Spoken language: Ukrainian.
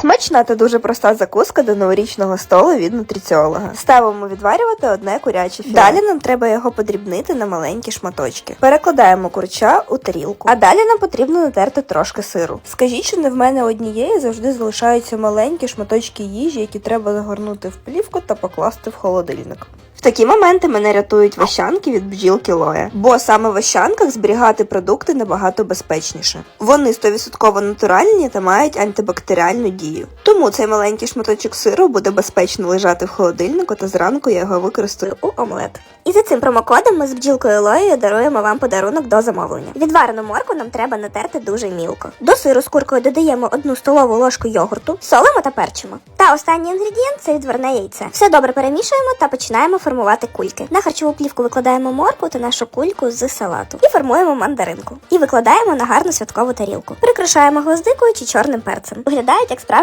Смачна та дуже проста закуска до новорічного столу від нутриціолога. Ставимо відварювати одне куряче філе. Далі нам треба його подрібнити на маленькі шматочки. Перекладаємо курча у тарілку. А далі нам потрібно натерти трошки сиру. Скажіть, що не в мене однієї завжди залишаються маленькі шматочки їжі, які треба загорнути в плівку та покласти в холодильник. В такі моменти мене рятують вощанки від бджілки Лоя, бо саме в вощанках зберігати продукти набагато безпечніше. Вони 100% натуральні та мають антибактеріальну дію. Тому цей маленький шматочок сиру буде безпечно лежати в холодильнику, та зранку я його використаю у омлет. І за цим промокодом ми з бджілкою Лоєю даруємо вам подарунок до замовлення. Відварену морку нам треба натерти дуже мілко. До сиру з куркою додаємо одну столову ложку йогурту, солимо та перчимо. Та останній інгредієнт це відварне яйце. Все добре перемішуємо та починаємо формувати кульки. На харчову плівку викладаємо морку та нашу кульку з салату і формуємо мандаринку. І викладаємо на гарну святкову тарілку. Прикрашаємо гвоздикою чи чорним перцем. Виглядають як справжні